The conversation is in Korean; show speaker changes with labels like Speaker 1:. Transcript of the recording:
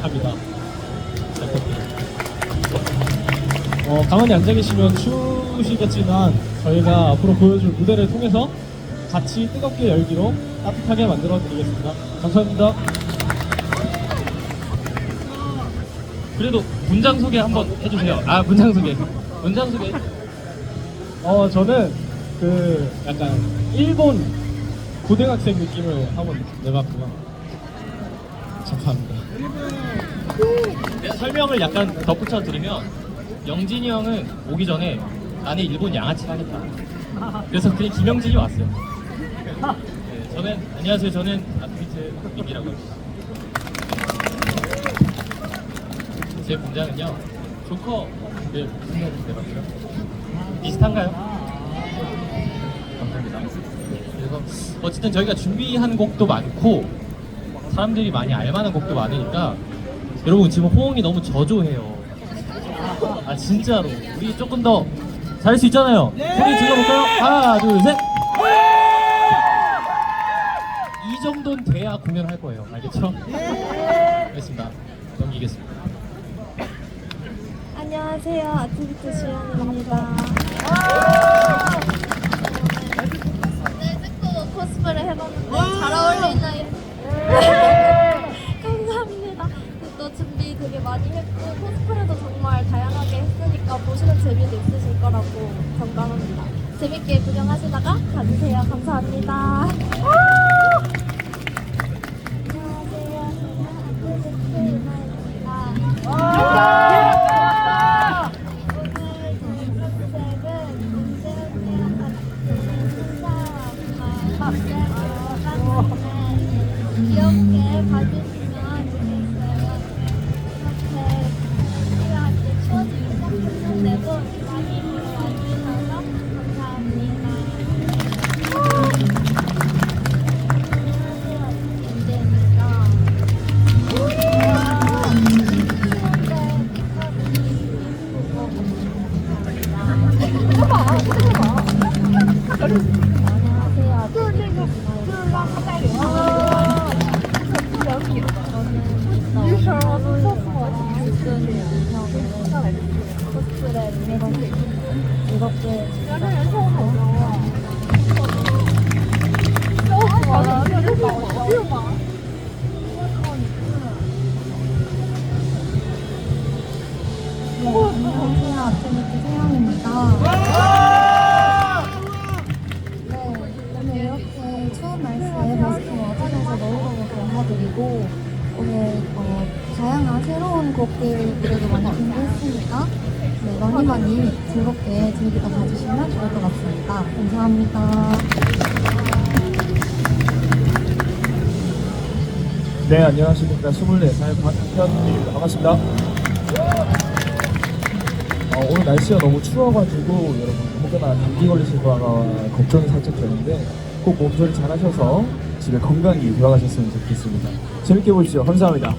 Speaker 1: 합니다. 어, 가만히 앉아 계시면 추우시겠지만 저희가 앞으로 보여줄 무대를 통해서 같이 뜨겁게 열기로 따뜻하게 만들어 드리겠습니다. 감사합니다.
Speaker 2: 그래도 문장 소개 한번 해주세요. 아 문장 소개. 문장 소개.
Speaker 1: 어 저는 그 약간 일본 고등학생 느낌을 하고 내봤구나. 감사합니다.
Speaker 2: 네, 설명을 약간 덧붙여 드리면 영진이 형은 오기 전에 나는 일본 양아치 하겠다. 그래서 그냥 김영진이 왔어요. 네, 저는 안녕하세요. 저는 아트리트 민기라고 합니다. 제 분장은요 조커를 생각해봤고요. 비슷한가요? 감사합니다. 그래서 어쨌든 저희가 준비한 곡도 많고 사람들이 많이 알만한 곡도 많으니까 여러분 지금 호응이 너무 저조해요. 아 진짜로 우리 조금 더 잘할 수 있잖아요. 소리 질러볼까요? 하나 둘 셋. 이 정도는 돼야 공연할 거예요. 알겠죠? 알겠습니다. 넘기겠습니다.
Speaker 3: 안녕하세요. 아티비트 시연입니다. 네, 찍고 코스프레 해봤는데 잘 어울리는. 감 많이 했고 코스프레도 정말 다양하게 했으니까 보시는 재미도 있으실 거라고 건강합니다. 재밌게 구경하시다가 가주세요. 감사합니다. 귀엽게 봐주시면 안녕하 감사드리고 오늘 어, 다양한 새로운 곡들도 많이 준비했으니까 네, 많이 많이 즐겁게 즐기다 봐주시면 좋을 것 같습니다. 감사합니다.
Speaker 1: 네 안녕하십니까 24살 박현입니다. 반갑습니다. 어, 오늘 날씨가 너무 추워가지고 여러분 혹여나 감기 걸리실까 봐 걱정이 살짝 되는데 꼭 몸조리 잘 하셔서 집에 건강히 돌아가셨으면 좋겠습니다. 재밌게 보시죠. 감사합니다.